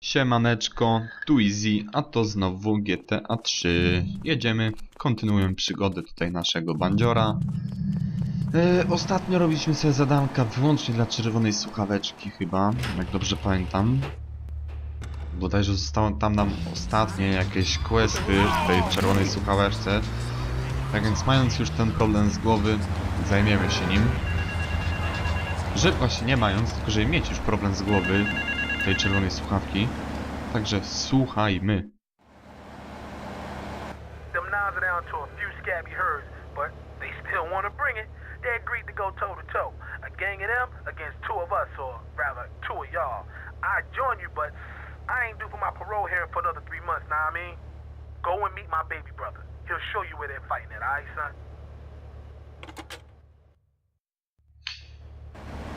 Siemaneczko, tu Easy, a to znowu GTA 3. Jedziemy, kontynuujemy przygodę tutaj naszego bandziora. E, ostatnio robiliśmy sobie zadanka wyłącznie dla czerwonej słuchaweczki chyba, jak dobrze pamiętam. Bodajże zostało tam nam ostatnie jakieś questy w tej czerwonej słuchaweczce. Tak więc mając już ten problem z głowy, zajmiemy się nim. Że właśnie nie mając, tylko żeby mieć już problem z głowy tej czerwonej słuchawki. Także słuchajmy. Them knives are down to a few scabby herds, but they still want to bring it. They agreed to go toe to toe. A gang of them against two of us, or rather, two of y'all. I join you, but I ain't due for my parole here for another three months, now I mean? Go and meet my baby brother. He'll show you where they're fighting at, alright, son?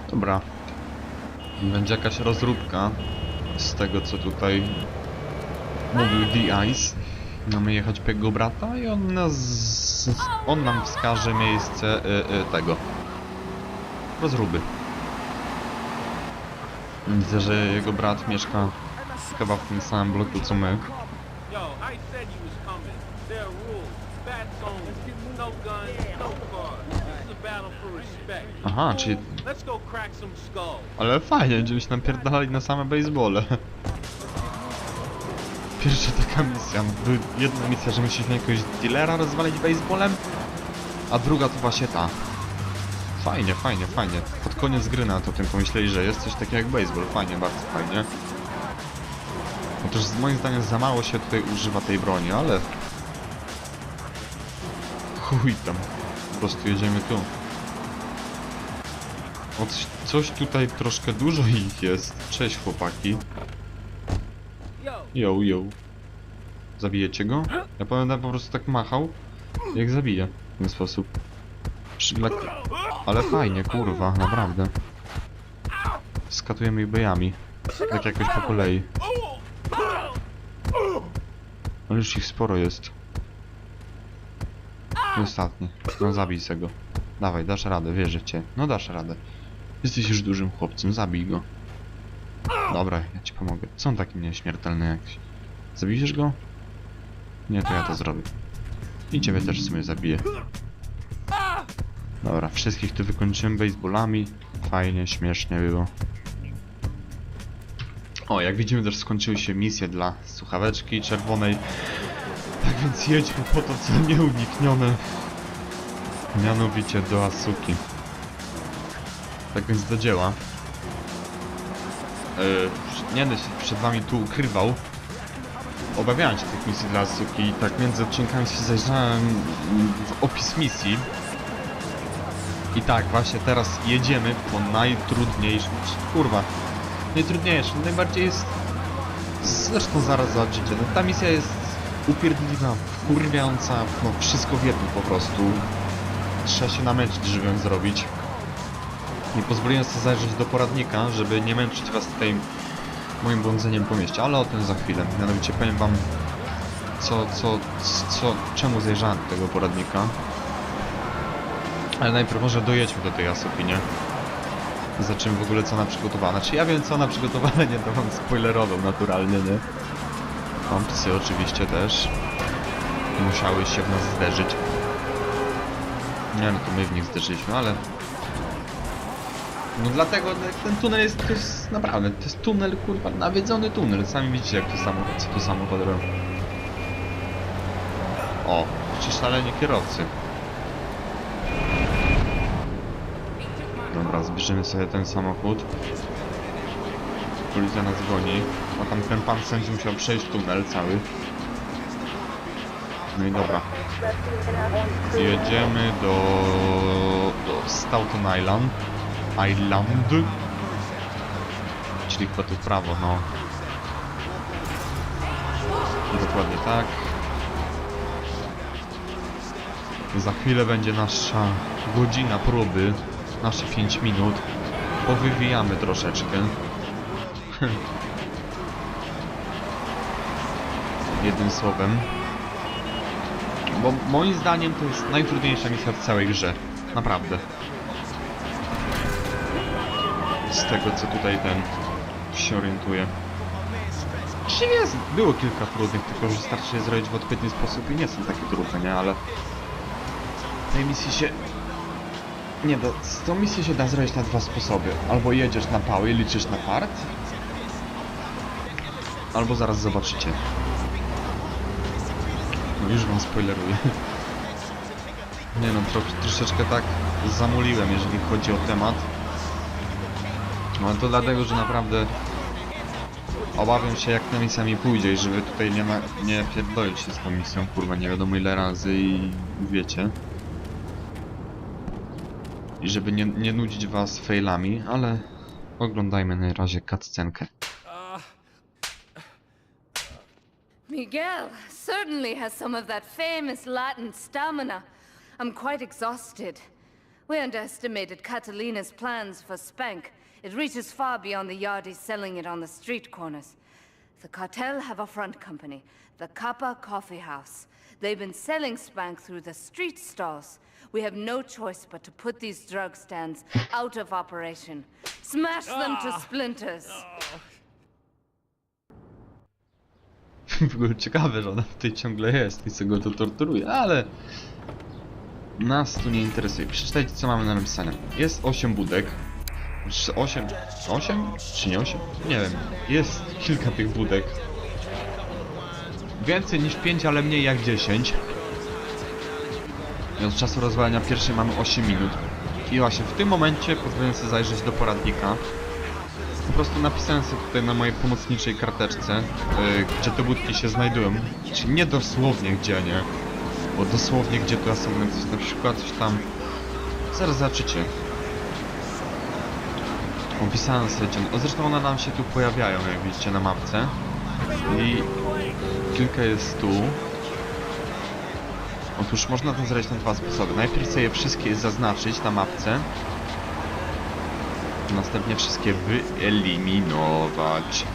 Dobra. Będzie jakaś rozróbka z tego, co tutaj mówił The Ice. Mamy jechać po jego brata i on nas... on nam wskaże miejsce y, y, tego. Rozruby. Widzę, że jego brat mieszka chyba w tym samym bloku co my. No no. Aha, czyli... Ale fajnie, się napierdalali na same basebole. Pierwsza taka misja. By- Jedna misja, że musieliśmy jakiegoś dealera rozwalić baseballem, a druga to właśnie ta. Fajnie, fajnie, fajnie. Pod koniec gry na to tym pomyśleli, że jest coś takiego jak baseball. Fajnie, bardzo fajnie. Chociaż moim zdaniem za mało się tutaj używa tej broni, ale... Chuj tam. Po prostu jedziemy tu. Coś, tutaj troszkę dużo ich jest. Cześć chłopaki. Yo, yo. Zabijecie go? Ja pamiętam po prostu tak machał, jak zabije w ten sposób. Ale fajnie, kurwa, naprawdę. Skatujemy ich bejami. Tak jakoś po kolei. Ale już ich sporo jest. Ostatni. No zabij se go. Dawaj, dasz radę, wierzę cię. No dasz radę. Jesteś już dużym chłopcem, zabij go. Dobra, ja ci pomogę. Co on taki nieśmiertelny jakiś? Zabijesz go? Nie, to ja to zrobię. I ciebie też w sumie zabiję. Dobra, wszystkich tu wykończyłem baseballami. Fajnie, śmiesznie było. O, jak widzimy też skończyły się misje dla słuchaweczki czerwonej. Tak więc jedźmy po to, co nieuniknione. Mianowicie do Asuki. Tak więc do dzieła. Yy, nie będę się przed wami tu ukrywał. Obawiałem się tych misji dla Asuki i tak między odcinkami się zajrzałem w opis misji. I tak, właśnie teraz jedziemy po najtrudniejszym, czy- kurwa, najtrudniejszym, najbardziej jest, zresztą zaraz zobaczycie, no ta misja jest upierdliwa, wkurwiająca, no wszystko w jednym po prostu. Trzeba się namęczyć, żeby ją zrobić. Nie pozwoliłem sobie zajrzeć do poradnika, żeby nie męczyć was tutaj moim błądzeniem po mieście, ale o tym za chwilę. Mianowicie powiem wam, co, co, co, czemu zajrzałem do tego poradnika. Ale najpierw może dojedźmy do tej Asoki, nie? Zobaczymy w ogóle co ona przygotowała. Znaczy ja wiem co ona przygotowała, nie to wam spoilerował naturalnie, nie? Mam psy oczywiście też. Musiały się w nas zderzyć. Nie no to my w nich zderzyliśmy, ale no dlatego ten tunel jest, to jest naprawdę, to jest tunel, kurwa, nawiedzony tunel. Sami widzicie jak to samochód, co tu samochód robi. O, ci szaleni kierowcy. Dobra, zbierzemy sobie ten samochód. Policja nas goni. A tam ten pan sędzi musiał przejść tunel cały. No i dobra. Jedziemy do... do Stoughton Island. Island. Czyli chyba tu prawo, no. Dokładnie tak. Za chwilę będzie nasza godzina próby. Nasze 5 minut. Powywijamy troszeczkę. Jednym słowem. Bo moim zdaniem to jest najtrudniejsza misja w całej grze. Naprawdę. Z tego co tutaj ten się orientuje. Znaczy jest, było kilka trudnych, tylko że starczy je zrobić w odpowiedni sposób i nie są takie trudne, nie? Ale tej misji się nie z tą misję się da zrobić na dwa sposoby. Albo jedziesz na pały i liczysz na part, albo zaraz zobaczycie. No już wam spoileruję. Nie no, tro, troszeczkę tak zamuliłem, jeżeli chodzi o temat. No to dlatego, że naprawdę obawiam się jak ta misja mi pójdzie i żeby tutaj nie, nie pierdolić się z tą misją, kurwa, nie wiadomo ile razy i wiecie. I żeby nie, nie nudzić was failami, ale oglądajmy na razie cutscenkę. Miguel certainly has some of that famous Latin stamina. I'm quite exhausted. We underestimated Catalina's plans for Spank. It reaches far beyond the yardies selling it on the street corners. The cartel have a front company, the Kappa Coffee House. They've been selling Spank through the street stalls. We have no choice but to put these drug stands out of operation. Smash them to splinters. W ogóle ciekawe, że ona tutaj ciągle jest i co go to torturuje, ale nas tu nie interesuje. Przeczytajcie co mamy na napisane. Jest 8 budek. Czy 8? 8? Czy nie 8? Nie wiem. Jest kilka tych budek. Więcej niż 5, ale mniej jak 10. I od czasu rozwalenia pierwszej mamy 8 minut. I właśnie w tym momencie pozwolę sobie zajrzeć do poradnika. Po prostu napisałem sobie tutaj na mojej pomocniczej karteczce, yy, gdzie te budki się znajdują. Czyli nie dosłownie gdzie, nie? Bo dosłownie gdzie to są coś na przykład coś tam... Zaraz zobaczycie. Opisałem sobie zresztą one nam się tu pojawiają, jak widzicie na mapce. I kilka jest tu. Otóż można to zrobić na dwa sposoby. Najpierw sobie je wszystkie zaznaczyć na mapce. Następnie wszystkie wyeliminować.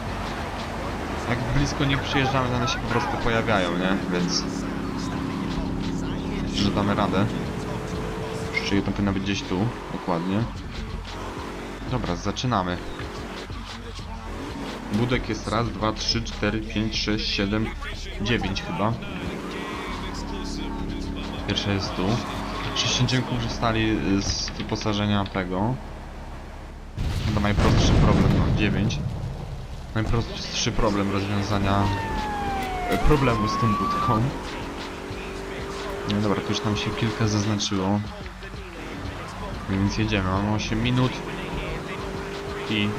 Jak blisko nich przyjeżdżamy, to one się po prostu pojawiają, nie? Więc... Myślę, że damy radę. Czyli to powinno być gdzieś tu, dokładnie. Dobra, zaczynamy. Budek jest raz, dwa, trzy, cztery, pięć, sześć, siedem, dziewięć chyba. Pierwsza jest tu. Chrześcijańczycy korzystali z wyposażenia tego. Chyba najprostszy problem, no 9. Najprostszy problem rozwiązania e, problemu z tą budką. No dobra, tu już nam się kilka zaznaczyło. Więc jedziemy, mamy 8 minut i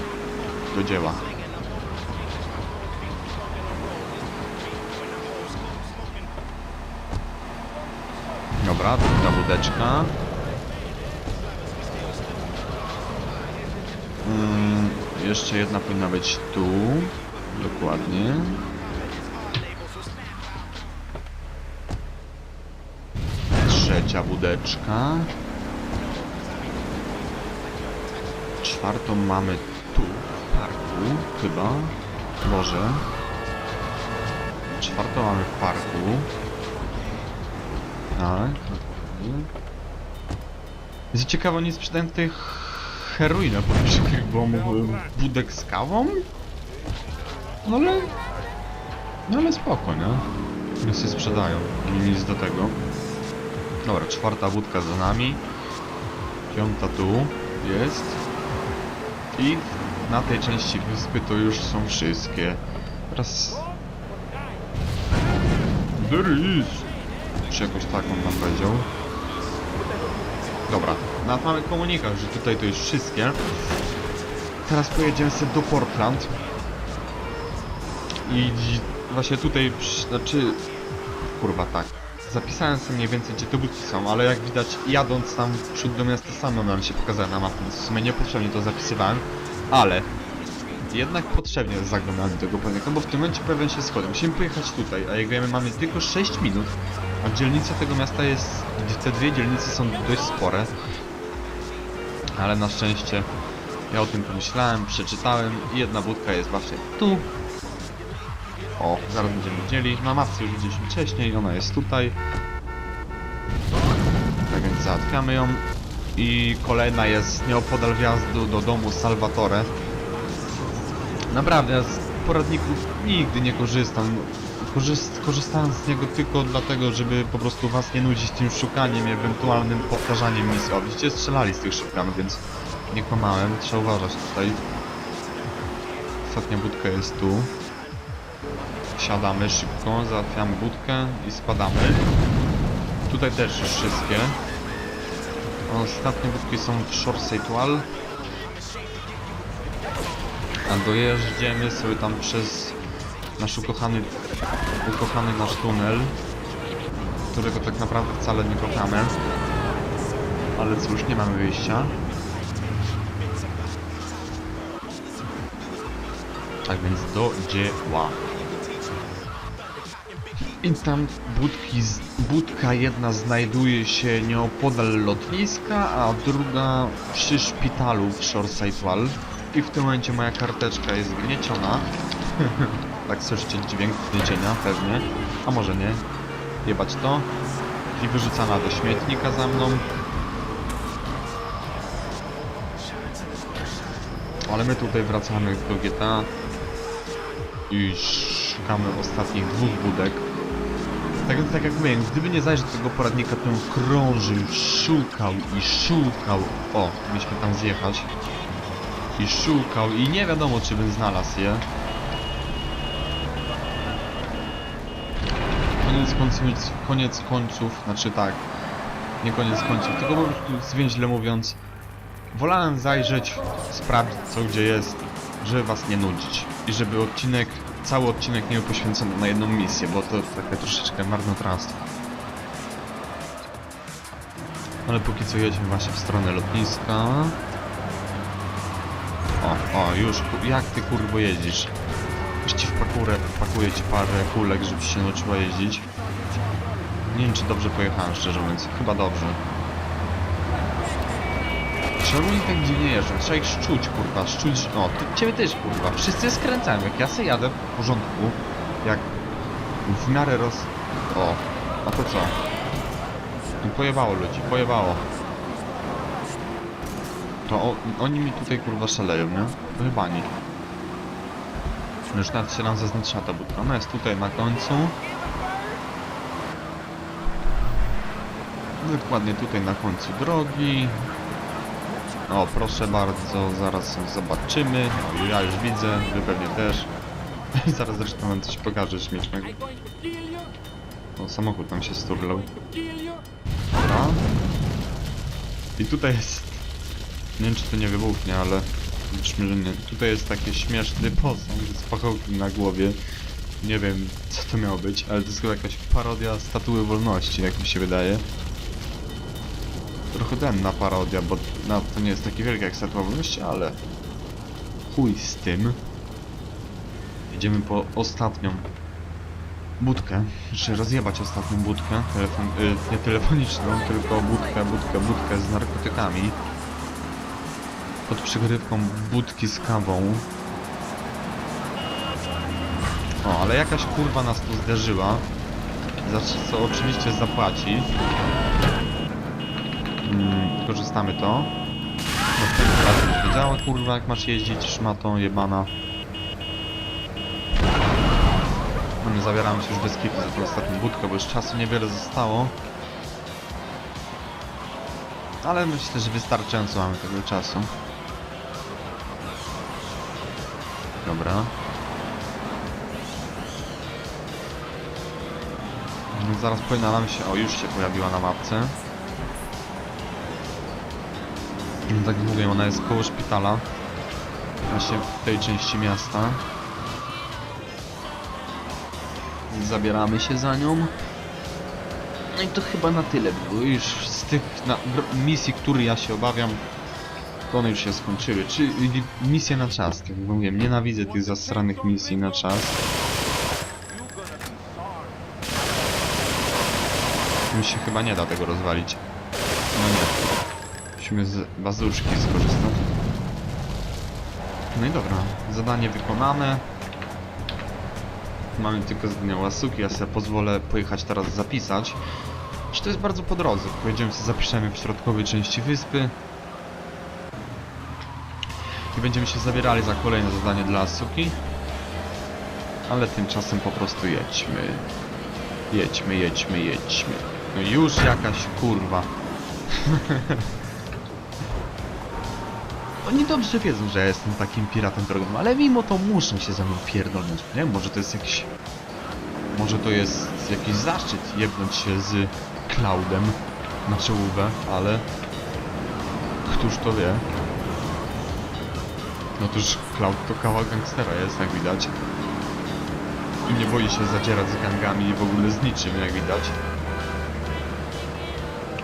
do dzieła. Dobra, druga budeczka. Mm, jeszcze jedna powinna być tu. Dokładnie. Trzecia budeczka. Czwartą mamy tu, w parku, chyba. Może. Czwartą mamy w parku. Tak. Jest ciekawe, nie sprzedają tych heroinę po tych bombów budek z kawą? No ale... No ale spoko, nie? Nie się sprzedają. I nic do tego. Dobra, czwarta budka za nami. Piąta tu jest. I na tej części wyspy to już są wszystkie. Teraz... There is! Czy jakoś tak on nam powiedział. Dobra, nawet mamy komunikat, że tutaj to już wszystkie. Teraz pojedziemy sobie do Portland. I właśnie tutaj, znaczy... Kurwa tak. Zapisałem sobie mniej więcej gdzie te budki są, ale jak widać jadąc tam w przód do miasta samo nam się pokazałem na mapie, więc w sumie niepotrzebnie to zapisywałem, ale jednak potrzebnie do tego pewnego, bo w tym momencie pojawią się schody. Musimy pojechać tutaj, a jak wiemy mamy tylko 6 minut, a dzielnica tego miasta jest, te dwie dzielnice są dość spore. Ale na szczęście ja o tym pomyślałem, przeczytałem i jedna budka jest właśnie tu. O, zaraz będziemy widzieli. Na mapce już widzieliśmy wcześniej, ona jest tutaj. Tak więc załatwiamy ją. I kolejna jest nieopodal wjazdu do domu Salvatore. Naprawdę, z poradników nigdy nie korzystam. Korzyst, korzystałem z niego tylko dlatego, żeby po prostu was nie nudzić tym szukaniem ewentualnym powtarzaniem misji. O, widzicie, strzelali z tych shotgunów, więc nie kłamałem. Trzeba uważać tutaj. Ostatnia budka jest tu. Siadamy szybko, załatwiamy budkę i spadamy. Tutaj też już wszystkie. Ostatnie budki są w Shoreside Wall. A dojeżdżamy sobie tam przez nasz ukochany, ukochany nasz tunel, którego tak naprawdę wcale nie kochamy. Ale cóż, nie mamy wyjścia. Tak więc do dzieła. I tam budki, budka jedna znajduje się nieopodal lotniska, a druga przy szpitalu w Shoreside Wall. I w tym momencie moja karteczka jest gnieciona. tak słyszycie dźwięk gniecienia pewnie, a może nie. Jebać to. I wyrzucana do śmietnika za mną. Ale my tutaj wracamy do GTA i szukamy ostatnich dwóch budek. Tak, tak jak mówię, gdyby nie zajrzeć tego poradnika, to bym krążył, szukał i szukał. O, mieliśmy tam zjechać. I szukał i nie wiadomo, czy bym znalazł je. Koniec końców, koniec końców, znaczy tak, nie koniec końców, tylko po prostu zwięźle mówiąc, wolałem zajrzeć, sprawdzić co gdzie jest, żeby was nie nudzić i żeby odcinek, cały odcinek nie był poświęcony na jedną misję, bo to takie troszeczkę marnotrawstwo. Ale póki co jedziemy właśnie w stronę lotniska. O, o, już, jak ty kurwo jeździsz? Już ci wpakurę, wpakuję ci parę kulek, żebyś się nauczyła jeździć. Nie wiem, czy dobrze pojechałem, szczerze mówiąc. Chyba dobrze. Czemu oni tak dziwnie jeżdżą? Trzeba ich szczuć, kurwa, szczuć. O, ty, ciebie też, kurwa. Wszyscy skręcają. Jak ja se jadę w porządku, jak w miarę roz... O, a to co? No pojebało ludzi, pojebało. To o, oni mi tutaj, kurwa, szaleją, nie? Pojebani. Już nawet się nam zaznaczyła ta budka. Ona jest tutaj na końcu. Dokładnie tutaj na końcu drogi. O, proszę bardzo, zaraz zobaczymy. Ja już widzę, wy pewnie też. zaraz zresztą wam coś pokażę śmiesznego. O, samochód tam się sturlał. Dobra. I tutaj jest... Nie wiem, czy to nie wybuchnie, ale... Liczmy, że nie. Tutaj jest taki śmieszny posąg z pachołkiem na głowie. Nie wiem, co to miało być, ale to jest jakaś parodia statuły wolności, jak mi się wydaje. Trochę denna parodia, bo no, to nie jest jak statua wolności, ale... Chuj z tym. Jedziemy po ostatnią budkę, czy rozjebać ostatnią budkę, telefon, y, nie telefoniczną, tylko budkę, budkę, budkę z narkotykami pod przykrywką budki z kawą. O, ale jakaś kurwa nas tu zderzyła. Za co oczywiście zapłaci. Mm, korzystamy to. Następnym razem już wiedziała kurwa jak masz jeździć szmatą jebana. No nie zabieramy się już bez kitu za tą ostatnią budkę, bo już czasu niewiele zostało. Ale myślę, że wystarczająco mamy tego czasu. Dobra. No, Zaraz powinna nam się... O, już się pojawiła na mapce. Tak jak mówię, ona jest koło szpitala. Właśnie w tej części miasta. Zabieramy się za nią. No i to chyba na tyle było. Już z tych misji, które ja się obawiam, to one już się skończyły. Czy misje na czas, tak jak mówiłem, nienawidzę tych zasranych misji na czas. Mi się chyba nie da tego rozwalić. Musimy z bazuszki skorzystać. No i dobra, zadanie wykonane. Mamy tylko zadania łasuki, ja sobie pozwolę pojechać teraz zapisać. Czy to jest bardzo po drodze? Pojedziemy sobie zapiszemy w środkowej części wyspy. I będziemy się zabierali za kolejne zadanie dla Asuki. Ale tymczasem po prostu jedźmy. Jedźmy, jedźmy, jedźmy. No już jakaś kurwa. Oni dobrze wiedzą, że ja jestem takim piratem drogowym, ale mimo to muszą się ze mną pierdolnąć. Nie może to jest jakiś... Może to jest jakiś zaszczyt jebnąć się z Cloudem na czołówę, ale... Któż to wie? No toż Cloud to kawał gangstera jest, jak widać. I nie boi się zadzierać z gangami i w ogóle z niczym, jak widać.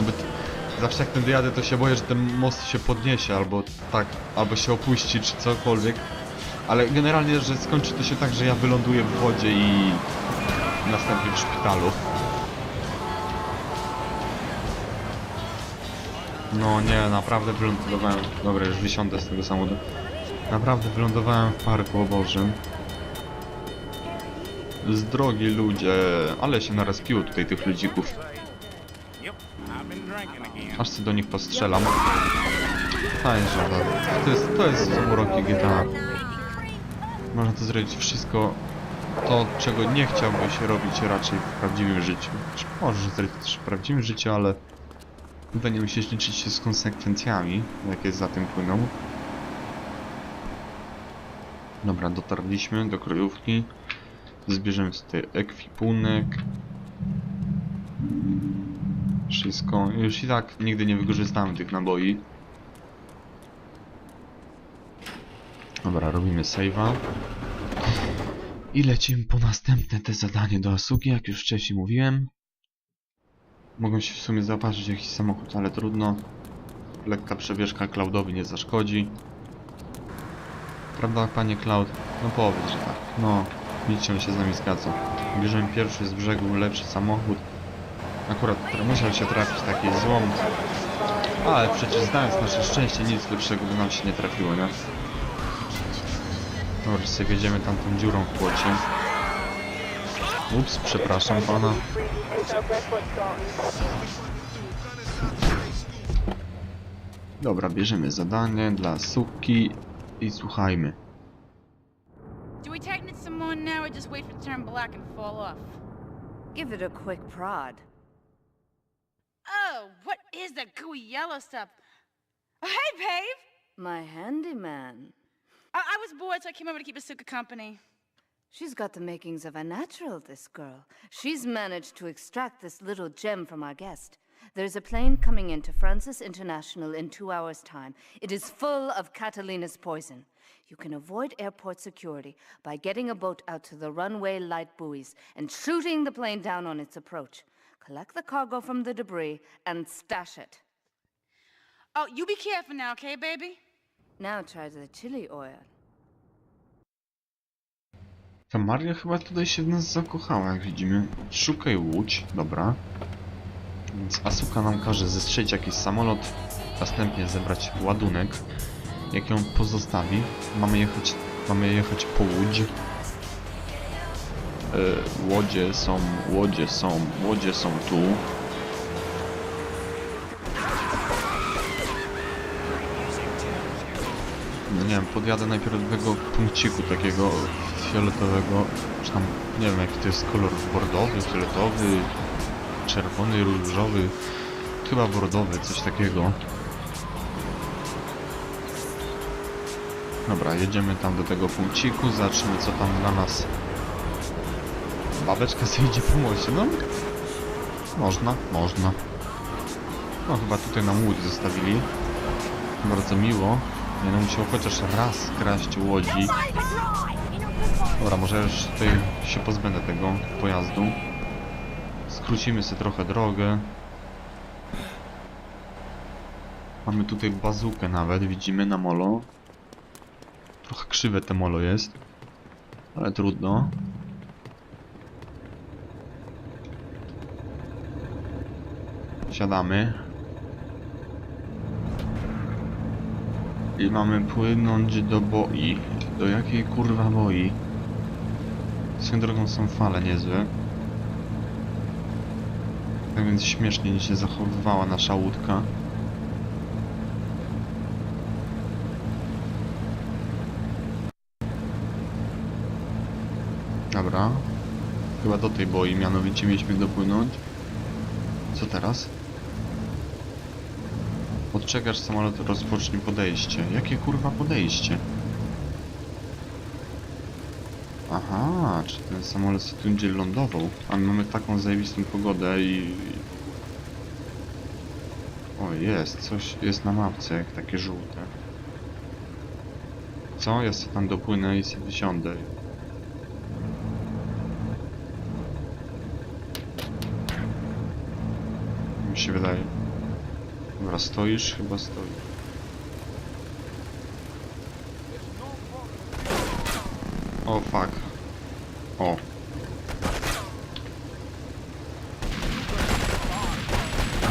Aby t- Zawsze jak tędy jadę, to się boję, że ten most się podniesie, albo tak, albo się opuści, czy cokolwiek. Ale generalnie, że skończy to się tak, że ja wyląduję w wodzie i następnie w szpitalu. No nie, naprawdę wylądowałem... Dobra, już wysiądę z tego samochodu. Naprawdę wylądowałem w parku, o Boże. Z drogi ludzie, ale się narespiło tutaj tych ludzików. Aż co do nich postrzelam. Fajnie, że to jest, to jest uroki GTA. Można to zrobić wszystko to, czego nie chciałbyś robić raczej w prawdziwym życiu. Czy możesz zrobić też w prawdziwym życiu, ale nie musisz liczyć się z konsekwencjami, jakie za tym płyną. Dobra, dotarliśmy do kryjówki. Zbierzemy sobie ekwipunek. Wszystko. Już i tak nigdy nie wykorzystałem tych naboi. Dobra, robimy save'a. I lecimy po następne te zadanie do Asuki, jak już wcześniej mówiłem. Mogą się w sumie zaopatrzyć w jakiś samochód, ale trudno. Lekka przebieżka Cloudowi nie zaszkodzi. Prawda, panie Cloud? No powiedz, że tak. No, widzicie, on się z nami zgadza. Bierzemy pierwszy z brzegu lepszy samochód. Akurat musiał się trafić taki złom. Ale przecież znając nasze szczęście, nic lepszego by nam się nie trafiło, nie? Dobra, sobie wjedziemy tamtą dziurą w płocie. Ups, przepraszam pana. Dobra, bierzemy zadanie dla Suki i słuchajmy. Do we it some more now or just wait for it to turn black and fall off? Give it a quick prod. Oh, what is that gooey yellow stuff? Oh, hey, Pave! My handyman. I, I was bored, so I came over to keep Asuka company. She's got the makings of a natural, this girl. She's managed to extract this little gem from our guest. There's a plane coming into Francis International in two hours' time. It is full of Catalina's poison. You can avoid airport security by getting a boat out to the runway light buoys and shooting the plane down on its approach. Collect the cargo from the debris and stash it. Oh, you be careful now, okay, baby? Now try the chili oil. Ta Maria chyba tutaj się w nas zakochała, jak widzimy. Szukaj łódź, dobra. Więc Asuka nam każe zestrzelić jakiś samolot, następnie zebrać ładunek, jak ją pozostawi. Mamy jechać, mamy jechać po łódź. E, łodzie są, łodzie są, łodzie są tu. No nie wiem, podjadę najpierw do tego punkciku takiego fioletowego, czy tam, nie wiem jaki to jest kolor, bordowy, fioletowy, czerwony, różowy, chyba bordowy, coś takiego. Dobra, jedziemy tam do tego punkciku, zobaczymy co tam dla nas. Babeczka sobie idzie pomóc no. Można, można. No chyba tutaj nam łódź zostawili. Bardzo miło. Będę musiał chociaż raz kraść łodzi. Dobra, może już tutaj się pozbędę tego pojazdu. Skrócimy sobie trochę drogę. Mamy tutaj bazukę nawet, widzimy na molo. Trochę krzywe te molo jest. Ale trudno. Siadamy. I mamy płynąć do boi. Do jakiej kurwa boi? Swoją drogą są fale niezłe. Tak więc śmiesznie się zachowywała nasza łódka. Dobra. Chyba do tej boi mianowicie mieliśmy dopłynąć. Co teraz? Odczekasz samolot rozpocznie podejście. Jakie kurwa podejście? Aha, czy ten samolot sobie tu będzie lądował? A my mamy taką zajebistą pogodę i... O, jest, coś jest na mapce, jak takie żółte. Co? Ja sobie tam dopłynę i sobie wysiądę. Mi się wydaje. Dobra, stoisz? Chyba stoisz. O, fuck. O.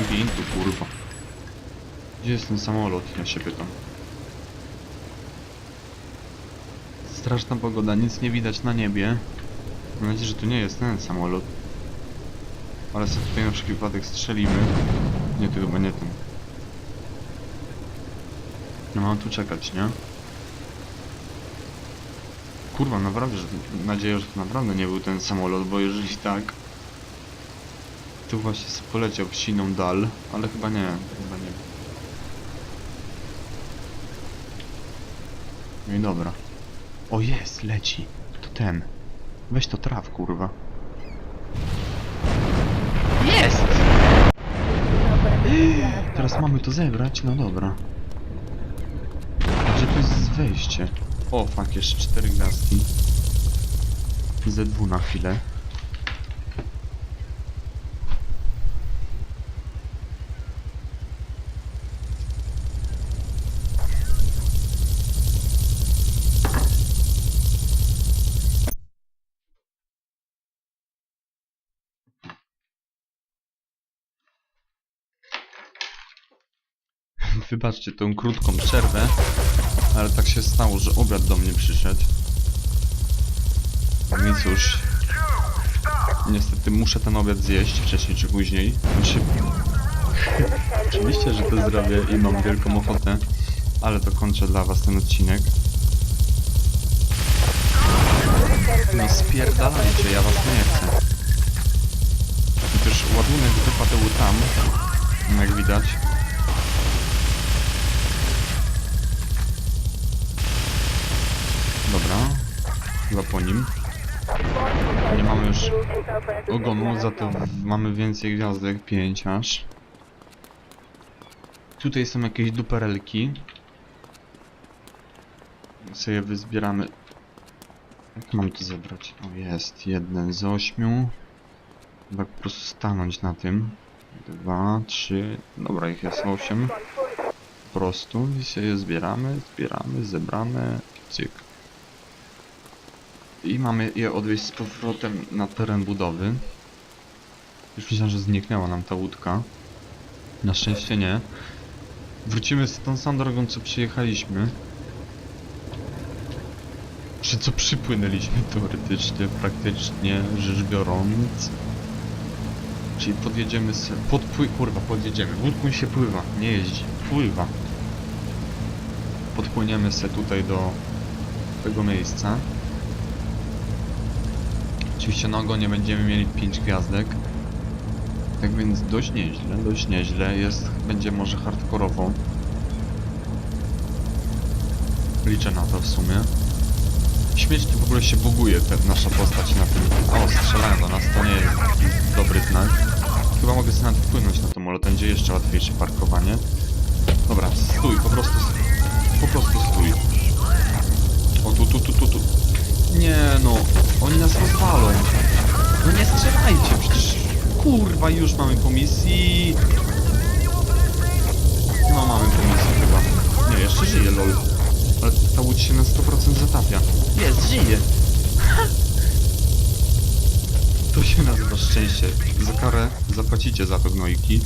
Gin tu, kurwa. Gdzie jest ten samolot? Ja się pytam. Straszna pogoda, nic nie widać na niebie. Mam nadzieję, że to nie jest ten samolot. Ale sobie tutaj na wszelki wypadek strzelimy. Nie, to chyba nie ten. No mam tu czekać, nie? Kurwa, naprawdę, że nadzieję, że to naprawdę nie był ten samolot, bo jeżeli tak, to właśnie poleciał w siną dal, ale chyba nie, chyba nie. No i dobra. O jest, leci. To ten. Weź to traf, kurwa. Jest! Teraz mamy to zebrać? No dobra. Wejście? O, fuck, jeszcze cztery gwiazdki. Z2 na chwilę. Wybaczcie tą krótką przerwę, ale tak się stało, że obiad do mnie przyszedł. No i cóż, niestety muszę ten obiad zjeść wcześniej czy później. Znaczy, oczywiście, że to zrobię i mam wielką ochotę, ale to kończę dla was ten odcinek. No spierdalajcie, ja was nie chcę. Też ładunek wypadł tam, jak widać. Dobra, chyba po nim. Nie mamy już ogonu, za to mamy więcej gwiazdek, 5 aż. Tutaj są jakieś duperelki. Je wyzbieramy. Jak mam to zebrać? O jest, jeden z ośmiu. Chyba po prostu stanąć na tym. Dwa, trzy, dobra ich jest osiem. Po prostu i je zbieramy, zbieramy, zebrane, cyk. I mamy je odwieźć z powrotem na teren budowy. Już myślałem, że zniknęła nam ta łódka. Na szczęście nie. Wrócimy z tą samą drogą, co przyjechaliśmy. Czy co przypłynęliśmy teoretycznie, praktycznie rzecz biorąc. Czyli podjedziemy se... Podpły... Kurwa, podjedziemy. Łódką się pływa, nie jeździ. Pływa. Podpłyniemy se tutaj do tego miejsca. Oczywiście na ogonie będziemy mieli 5 gwiazdek. Tak więc dość nieźle, dość nieźle. Jest, będzie może hardkorowo. Liczę na to w sumie. Śmiesznie w ogóle się buguje ta nasza postać na tym. O, strzelają do nas, to nie jest dobry znak. Chyba mogę sobie nawet wpłynąć na to, ale to będzie jeszcze łatwiejsze parkowanie. Dobra, stój, po prostu Po prostu stój. O, tu, tu, tu, tu, tu. Nie no, oni nas rozwalą. No nie strzelajcie, przecież kurwa już mamy po. No mamy po misji chyba. Nie, jeszcze żyje lol. Ale ta łódź się na 100% zatapia. Jest, żyje. To się nazywa szczęście. Za karę zapłacicie za to gnojki.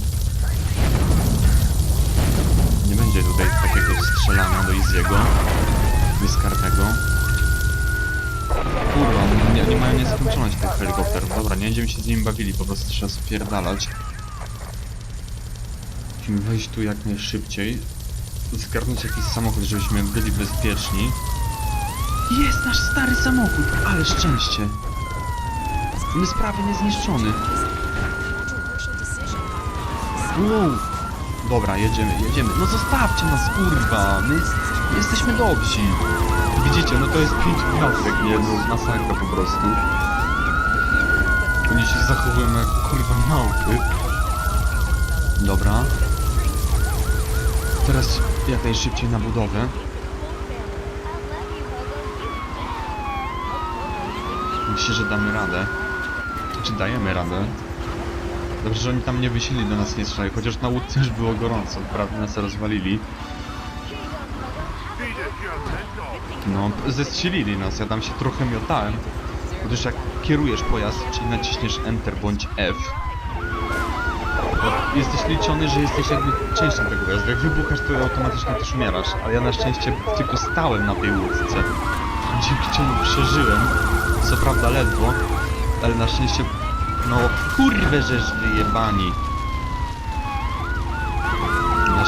Nie będzie tutaj takiego strzelania do Iziego. Bezkarnego. Oni mają nieskończoność tych helikopterów. Dobra, nie będziemy się z nimi bawili, po prostu trzeba spierdalać. Musimy wejść tu jak najszybciej. Zgarnąć jakiś samochód, żebyśmy byli bezpieczni. Jest nasz stary samochód, ale szczęście. My sprawy niezniszczony. Wow. Dobra, jedziemy, jedziemy. No zostawcie nas, kurwa. My jesteśmy dobrzy. Widzicie, no to jest pięć gwiazdek, nie? No masakra po prostu. Oni się zachowują jak kurwa małpy. Dobra. Teraz jak najszybciej na budowę. Myślę, że damy radę. Czy dajemy radę? Dobrze, że oni tam nie wysiedli do nas nie strzelają, chociaż na łódce już było gorąco, prawie nas rozwalili. No, zestrzelili nas, ja tam się trochę miotałem. Gdyż jak kierujesz pojazd, czyli naciśniesz Enter bądź F, jesteś liczony, że jesteś jakby częścią tego pojazdu. Jak wybuchasz, to automatycznie też umierasz. Ale ja na szczęście tylko stałem na tej łódce, dzięki czemu przeżyłem. Co prawda ledwo, ale na szczęście... No, kurwę, żeż wyjebani.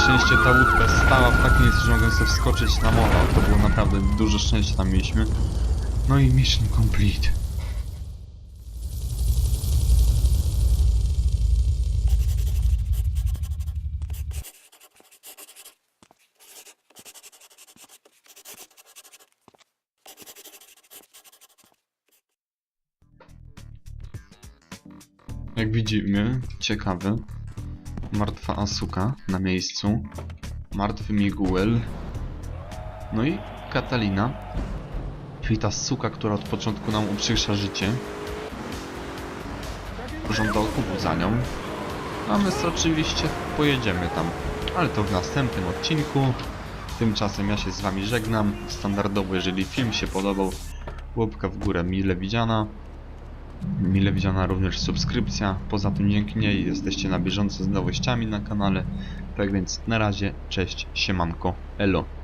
Szczęście ta łódka stała w takim miejscu, że mogłem sobie wskoczyć na morze. To było naprawdę duże szczęście tam mieliśmy. No i mission complete. Jak widzimy, ciekawe, martwa Asuka na miejscu, martwy Miguel, no i Katalina, czyli ta suka, która od początku nam uprzykrza życie. Żąda okupu za nią, a my oczywiście pojedziemy tam, ale to w następnym odcinku. Tymczasem ja się z wami żegnam, standardowo jeżeli film się podobał, łapka w górę mile widziana. Mile widziana również subskrypcja. Poza tym dzięki niej jesteście na bieżąco z nowościami na kanale. Tak więc na razie, cześć, siemanko, elo.